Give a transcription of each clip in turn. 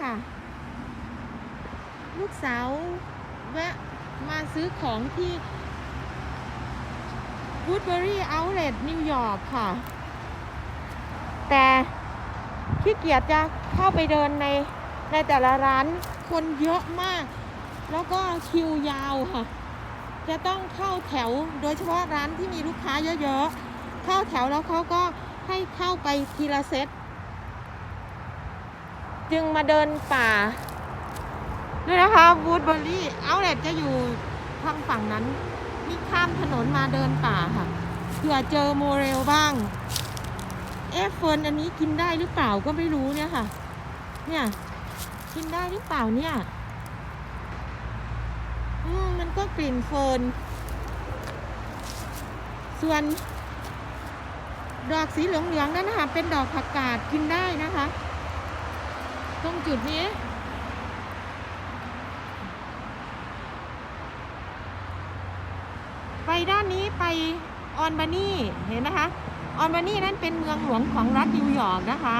ค่ะ ลูกสาวแวะมาซื้อของที่ Woodbury Outlet นิวยอร์กค่ะ แต่ขี้เกียจจะเข้าไปเดินในในแต่ละร้านคนเยอะมาก แล้วก็คิวยาวค่ะ จะต้องเข้าแถวโดยเฉพาะร้านที่มีลูกค้าเยอะๆ เข้าแถวแล้วเขาก็ให้เข้าไปทีละเซต จึงมาเดินป่าด้วยนะคะวูดเบอรี่เอาเลตจะอยู่ทางฝั่งนั้น นี่ข้ามถนนมาเดินป่าค่ะเผื่อเจอโมเรลบ้างเอะเฟิร์นอันนี้กินได้หรือเปล่าก็ไม่รู้เนี่ยค่ะ เนี่ย กินได้หรือเปล่าเนี่ยอืมมันก็กลิ่นเฟิร์นส่วนดอกสีเหลืองๆนั่นนะคะเป็นดอกผักกาดกินได้นะคะ ตรงจุดนี้ไปด้านนี้ไปออนบานีเห็นนะคะ ออนบานีนั้นเป็นเมืองหลวงของรัฐนิวยอร์กนะคะ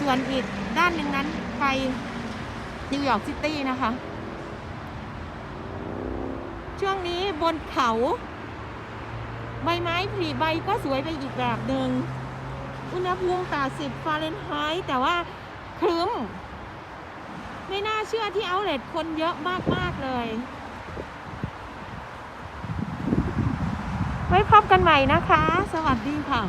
ส่วนอีกด้านหนึ่งนั้นไปนิวยอร์กซิตี้นะคะ ช่วงนี้บนเขา ใบไม้ผลิใบก็สวยไปอีกแบบหนึ่งอุณหภูมิ80ฟาเรนไฮต์แต่ว่า ครึ้ม ไม่น่าเชื่อที่เอาเลตคนเยอะมาก ๆ เลย ไว้พบกันใหม่นะคะ สวัสดีค่ะ